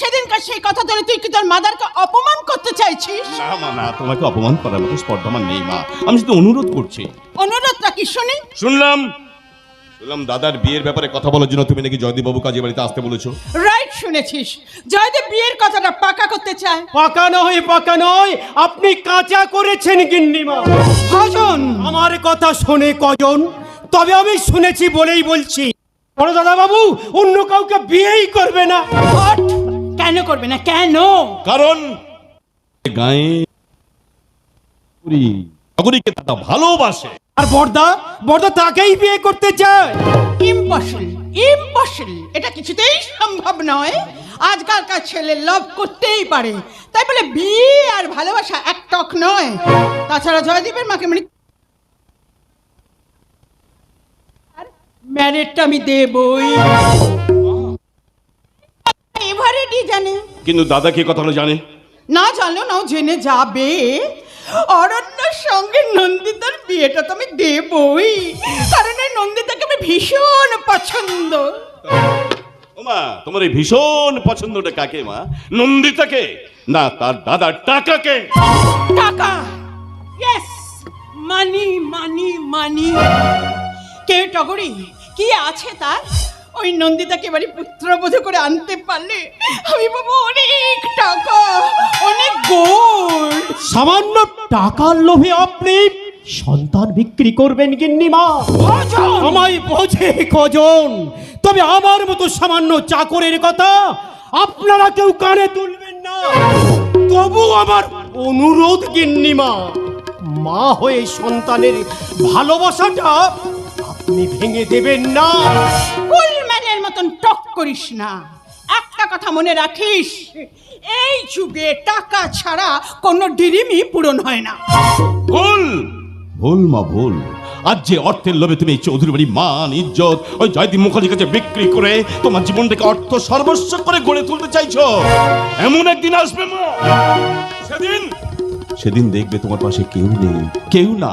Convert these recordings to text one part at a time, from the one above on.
সেদিনকার সেই কথা ধরে তুই কি তোর মাদারকে অপমান করতে চাইছিস? না মা না তোমাকে অপমান করার মতো স্পর্ধা আমার নেই মা। আমি শুধু অনুরোধ করছি। অনুরোধটা কি শুনি? শুনলাম। শুনলাম দাদার বিয়ের ব্যাপারে কথা বলার জন্য তুমি নাকি জয়দীপ বাবু কাজে বাড়িতে আসতে বলেছ। রাইট শুনেছিস। জয়দেব বিয়ের কথাটা পাকা করতে চায়। পাকা নয় পাকা নয় আপনি কাঁচা করেছেন গিন্নিমা। ভজন আমার কথা শোনে কজন? তবে আমি শুনেছি বলেই বলছি। বড় দাদা বাবু অন্য কাউকে বিয়েই করবে না। হট কেন করবে না? কেন? কারণ গায়ে দাদা ভালোবাসে। আর বর্দা বর্দা তাকেই বিয়ে করতে চায়। ইম্পসিবল ইম্পসিবল এটা কিছুতেই সম্ভব নয়। আজকালকার ছেলে লাভ করতেই পারে। তাই বলে বিয়ে আর ভালোবাসা এক টক নয়। তাছাড়া জয়দীপের মাকে মানে ম্যারেটটা আমি দেবই। জানে? কিন্তু দাদা কি কথাগুলো জানে? না জানো নাও জেনে যাবে। অরণ্যর সঙ্গে নন্দিতার বিয়েটা তো আমি দেবই। কারণ এই নন্দিতাকে আমি ভীষণ পছন্দ। ওমা তোমার এই ভীষণ পছন্দটা কাকে মা? নন্দিতাকে? না তার দাদার টাকাকে। টাকা? ইয়েস মানি মানি মানি কে টগরি? কি আছে তার? ওই নন্দিতাকে এবারে পুত্রবোধ করে আনতে পারলে আমি পাবো অনেক টাকা অনেক গোল্ড সামান্য টাকার লোভে আপনি সন্তান বিক্রি করবেন গিন্নিমা। আমায় বোঝে কজন? তবে আমার মতো সামান্য চাকরের কথা আপনারা কেউ কানে তুলবেন না। তবু আমার অনুরোধ গিন্নিমা মা হয়ে সন্তানের ভালোবাসাটা আপনি ভেঙে দেবেন না। করিস না। একটা কথা মনে রাখিস, এই যুগে টাকা ছাড়া কোনো ডিরিমই পূরণ হয় না। ভুল। ভুল মা, ভুল। আজ যে অর্থের লোভে তুমি চৌধুরী বাড়ি মান, ইজ্জত, ওই জয়দীপ মুখার্জির কাছে বিক্রি করে তোমার জীবনটাকে অর্থ সর্বস্ব করে গড়ে তুলতে চাইছো, এমন একদিন আসবে মা। সেদিন। সেদিন দেখবে তোমার পাশে কেউ নেই। কেউ না।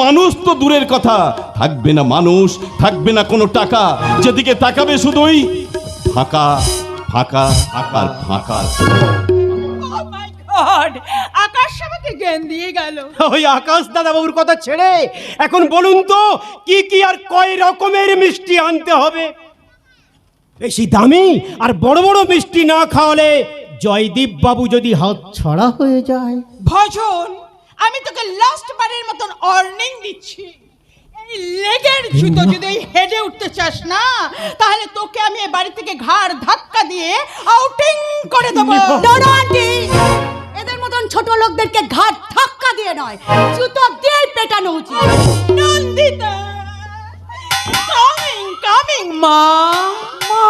মানুষ তো দূরের কথা। থাকবে না মানুষ, থাকবে না কোনো টাকা। যেদিকে তাকাবে শুধুই ফাঁকা ফাঁকা ফাঁকা ফাঁকা। Oh আকাশ আমাকে জ্ঞান দিয়ে গেল। ওই আকাশ দাদা বাবুর কথা ছেড়ে এখন বলুন তো কি কি আর কয় রকমের মিষ্টি আনতে হবে? বেশি দামি আর বড় বড় মিষ্টি না খাওয়ালে জয়দীপ বাবু যদি হাত ছড়া হয়ে যায়। ভজন আমি তোকে লাস্ট বারের মতন অর্নিং দিচ্ছি। লেগের জুতো যদি হেডে উঠতে চাস না তাহলে তোকে আমি এ বাড়ি থেকে ঘাড় ধাক্কা দিয়ে আউটিং করে দেবো। আন্টি! এদের মতন ছোট লোকদেরকে ঘাট ধাক্কা দিয়ে নয় জুতো দিয়ে পেটানো উচিত। নন্দিতা কামিং কামিং মা মা।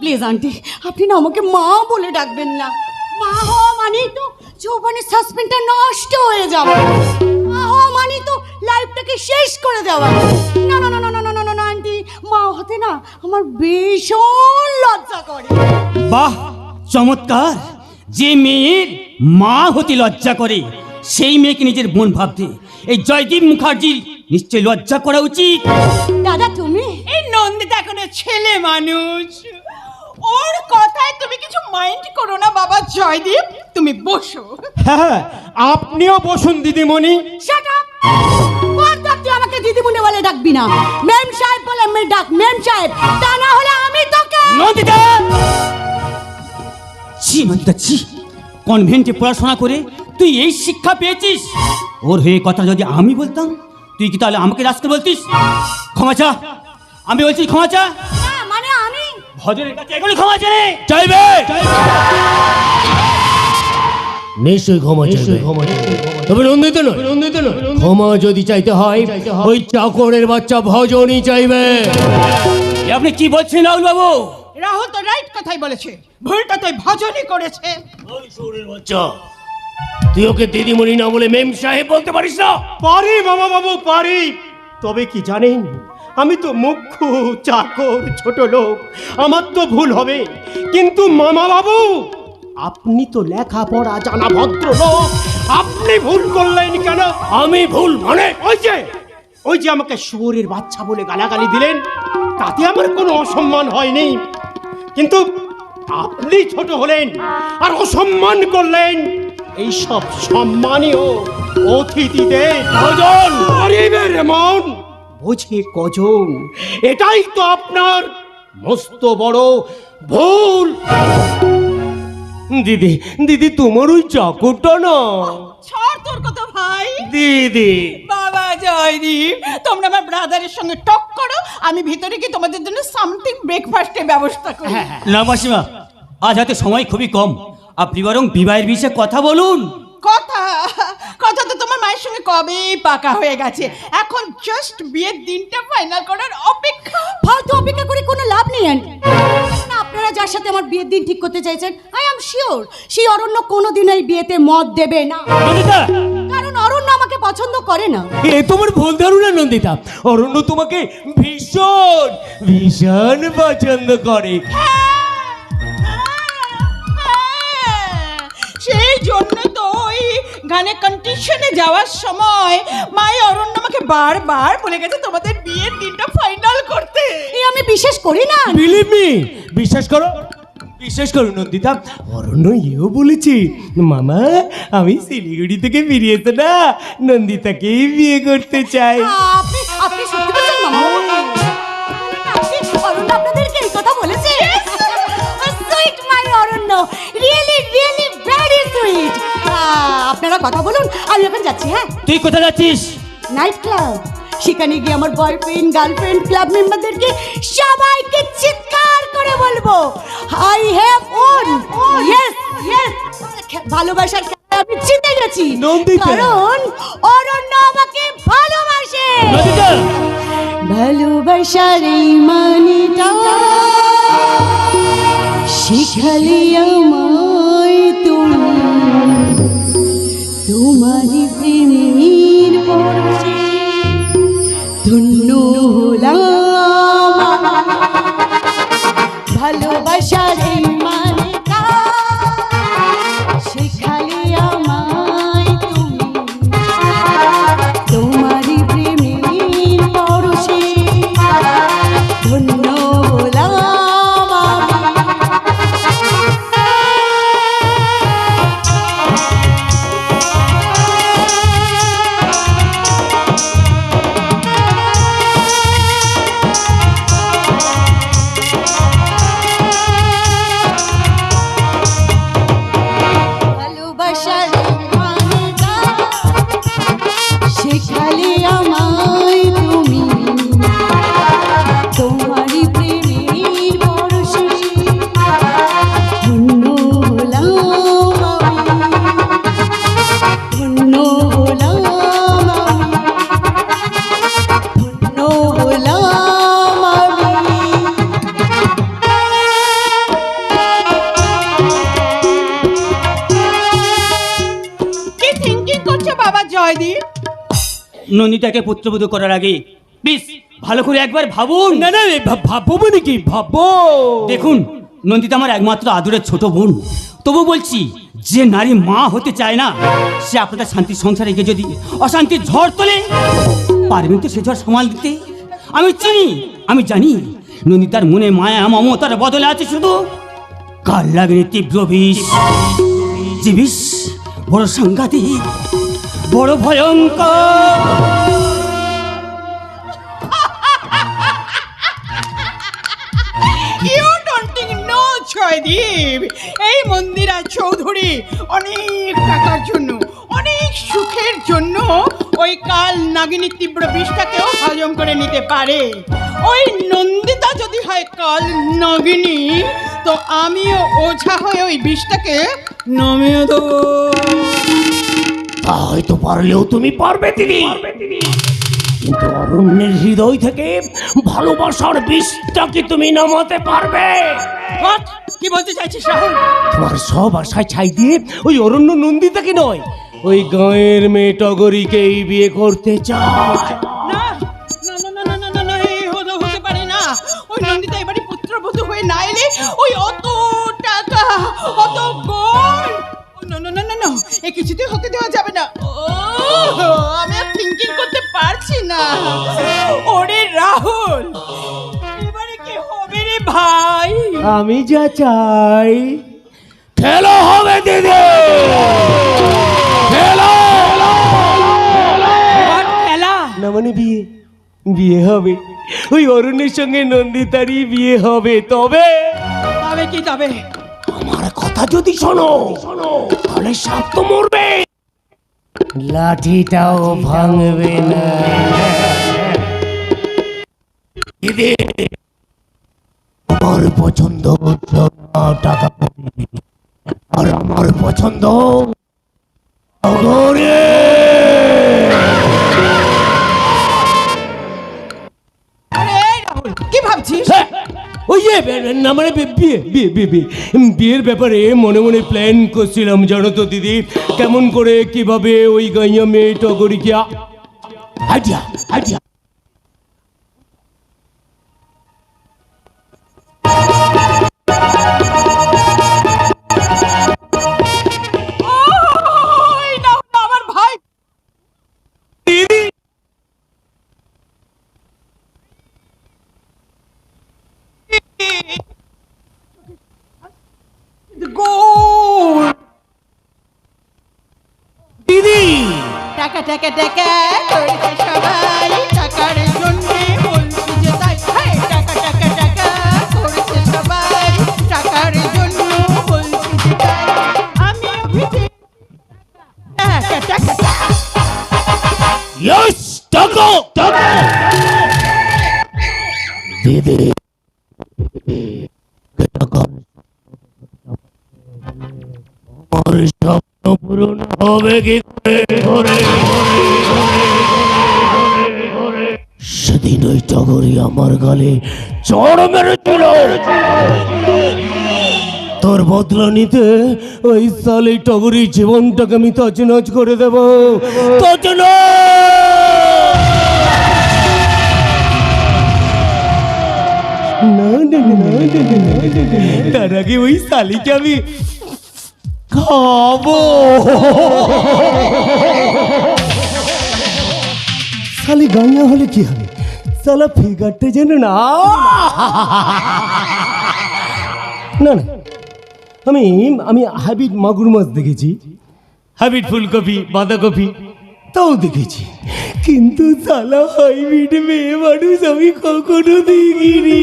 প্লিজ আন্টি আপনি না আমাকে মা বলে ডাকবেন না। মা হওয়া মানেই তো যৌবনের সাসপেন্ডটা নষ্ট হয়ে যাবে। মা হওয়া মানেই তো লাইফটাকে শেষ করে দেওয়া। না না না না না না না না না আন্টি মা হতে না আমার ভীষণ লজ্জা করে। বাহ চমৎকার। যে মেয়ের মা হতে লজ্জা করে সেই মেয়েকে নিজের বোন ভাবতে। এই জয়দীপ মুখার্জির নিশ্চয় লজ্জা করা উচিত। দাদা তুমি? এই নন্দিতা এখনও ছেলে মানুষ। ওর কথায় তুমি কিছু মাইন্ড করো না বাবা জয়দীপ। তুমি বসো। হ্যাঁ আপনিও বসুন দিদিমণি। শাট আপ না। মেম সাহেব বলে মে ডাক মেম সাহেব তা না হলে আমি তোকে নন্দিতা! ছি নন্দিতা ছি। কনভেন্টে পড়াশোনা করে তুই এই শিক্ষা পেয়েছিস? ওর হয়ে কথা যদি আমি বলতাম তুই কি তাহলে আমাকে রাস্তা বলতিস? ক্ষমা চা। আমি বলছি ক্ষমা চা। না মানে আমি ভজনের কাছে এগুলি ক্ষমা চা রে চাইবে? নিশ্চয়ই ক্ষমা চাইবে। তবে নন্দিত নয়। নন্দিত নয়। ক্ষমা যদি চাইতে হয় ওই চাকরের বাচ্চা ভজনই চাইবে। আপনি কি বলছেন রাহুল বাবু রাহুল তো রাইট কথাই বলেছে। ভুলটা তো ভজনই করেছে। বাচ্চা। তুই ওকে দিদিমণি না বলে মেম সাহেব বলতে পারিস না? পারি মামা বাবু পারি। তবে কি জানেন আমি তো মুখ্য চাকর ছোট লোক। আমার তো ভুল হবে। কিন্তু মামা বাবু আপনি তো লেখাপড়া জানা ভদ্র লোক আপনি ভুল করলেন কেন? আমি ভুল মানে? ওই যে ওই যে আমাকে শুয়োরের বাচ্চা বলে গালাগালি দিলেন তাতে আমার কোনো অসম্মান হয়নি। কিন্তু আপনি ছোট হলেন আর অসম্মান করলেন। এই সব সম্মানীয় অতিথিদের। ভোজন গরিবের মন বোঝে কজন এটাই তো আপনার মস্ত বড় ভুল। দিদি দিদি তোমার ওই চাকরটা না। ছাড় তোর কথা ভাই। দিদি। বাবা জয়দীপ তোমরা আমার ব্রাদারের সঙ্গে টক করো আমি ভিতরে কি তোমাদের জন্য সামথিং ব্রেকফাস্টের ব্যবস্থা করি। না মাসিমা আজ হাতে সময় খুবই কম। আপনি বরং বিবাহের বিষয়ে কথা বলুন। কথা? কথা তো তোমার মায়ের সঙ্গে কবেই পাকা হয়ে গেছে। এখন জাস্ট বিয়ের দিনটা ফাইনাল করার অপেক্ষা। ফালতু অপেক্ষা করে কোনো লাভ নেই আন্টি না, আপনারা যার সাথে আমার বিয়ের দিন ঠিক করতে চাইছেন আই এম শিওর সেই অরণ্য কোনোদিন এই বিয়েতে মত দেবে না। নন্দিতা! কারণ অরণ্য আমাকে পছন্দ করে না। এ তোমার ভুল ধারণা নন্দিতা। অরণ্য তোমাকে ভীষণ ভীষণ পছন্দ করে। সেই জন্য তো কন্ডিশনে যাওয়ার সময় মায়ে অরণ্য আমাকে বারবার বলে গেছে তোমাদের বিয়ের দিনটা ফাইনাল করতে। এই আমি বিশ্বাস করি না। বিলিভ মি বিশ্বাস করো বিশ্বাস করো নন্দিতা অরণ্য এও বলেছি মামা আমি শিলিগুড়ি থেকে ফিরিয়েছে না নন্দিতাকেই বিয়ে করতে চাই। আপনি কথা বলুন আমি এখন যাচ্ছি হ্যাঁ? তুই কোথায় যাচ্ছিস? নাইট ক্লাব সেখানে গিয়ে আমার বয়ফ্রেন্ড গার্লফ্রেন্ড ক্লাব মেম্বারদেরকে সবাইকে চিৎকার করে বলব। I have won yes yes ভালোবাসার আমি জিতে গেছি। কারণ অরণ্য আমাকে ভালোবাসে ভালোবাসার এই মানিটা শিখালি আমায়। ভালোবাসা নন্দিতাকে পুত্রবধূ করার আগে প্লিজ ভালো করে একবার ভাবুন। না না ভাববো কি? ভাববো। দেখুন নন্দিতা আমার একমাত্র আদরের ছোট বোন। তবু বলছি যে নারী মা হতে চায় না সে আপনাদের শান্তির সংসারে গিয়ে যদি অশান্তির ঝড় তোলে পারবেন তো সে ঝড় সামাল দিতে? আমি চিনি আমি জানি নন্দিতার মনে মায়া মমতার বদলে আছে শুধু কাল লাগেনি তীব্র বিষ। যে বিষ বড় সাংঘাতিক। বড় ভয়ঙ্কর। জয়দীপ এই মন্দিরা চৌধুরী অনেক টাকার জন্য, অনেক সুখের জন্য ওই কাল নাগিনী তীব্র বিষটাকেও হজম করে নিতে পারে। ওই নন্দিতা যদি হয় কাল নাগিনী, তো আমিও ওঝা হয়ে ওই বিষটাকে নামিয়ে দেবো। তা হয়তো পারলেও তুমি পারবে তিনি। কিন্তু অরণ্যের হৃদয় থেকে ভালোবাসার বিষটা কি তুমি নামাতে পারবে? কি বলতে চাইছিস রাহুল? তোমার সব আশায় ছাই দিয়ে ওই অরণ্য নন্দিতাকে নয়? ওই গাঁয়ের মেয়ে টগরীকেই বিয়ে করতে চাও না। ওই নন্দিতা এবারে পুত্রবধূ হয়ে না এলে ওই অত টাকা অত এ কিছুতেই হতে দেওয়া যাবে না। আমি আর থিঙ্কিং করতে পারছি না। ওরে রাহুল এবারে কি হবে রে ভাই? আমি যা চাই খেলা হবে দিদি। খেলা খেলা। না মানে বিয়ে বিয়ে হবে। ওই অরুণের সঙ্গে নন্দিতারই বিয়ে হবে তবে? তবে কি তবে? আমার কথা যদি শোনো তাহলে সাপ তো মরবে। লাঠিটাও ভাঙবে না। আমার পছন্দ টাকা আর আমার পছন্দ না মানে বিয়ে বিয়ে বিয়ে বিয়ে। বিয়ের ব্যাপারে মনে মনে প্ল্যান করছিলাম, জানো তো দিদি? কেমন করে, কীভাবে ওই গাইয়া মেয়ে টগরিকা আইডিয়া আইডিয়া টাকা টাকা টাকা করছে সবাই টাকার জন্য বলছি যে তাই। টাকা টাকা টাকা করছে সবাই টাকার জন্য বলছি যে তাই। আমি টাকা টাকা ইয়েস টাকা টাকা। দিদি টাকা। আমার স্বপ্ন পূরণ হবে কি করে সেদিন ওই টগরি আমার গালে চড় মেরেছিল তোর বদলা নিতে ওই সালে টগরি জীবনটাকে আমি তছনছ করে দেব। তার আগে ওই শালিকে আমি খাব। শালি গাঁয়া হলে কি হবে? শালা ফিগারটা যেন না। না না। আমি আমি হাইব্রিড মাগুর মাছ দেখেছি। হাইব্রিড ফুলকপি বাঁধাকপি। তাও দেখেছি। কিন্তু সালা হাইব্রিড মেয়ে মানুষ আমি কখনো দেখিনি।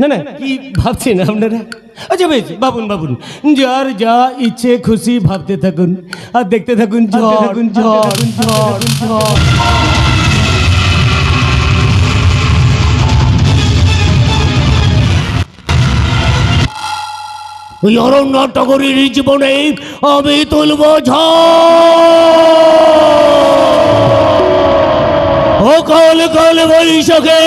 না না কি ভাবছেন আপনারা? আচ্ছা বেশ বাবুন বাবুন যার যা ইচ্ছে খুশি ভাবতে থাকুন আর দেখতে থাকুন ঝড় থাকুন ঝড় ঝড়। ঝড়। ওই অরণ্য টগরীর জীবনে আমি তুলব ঝড়। ও কাল কাল বৈশাখে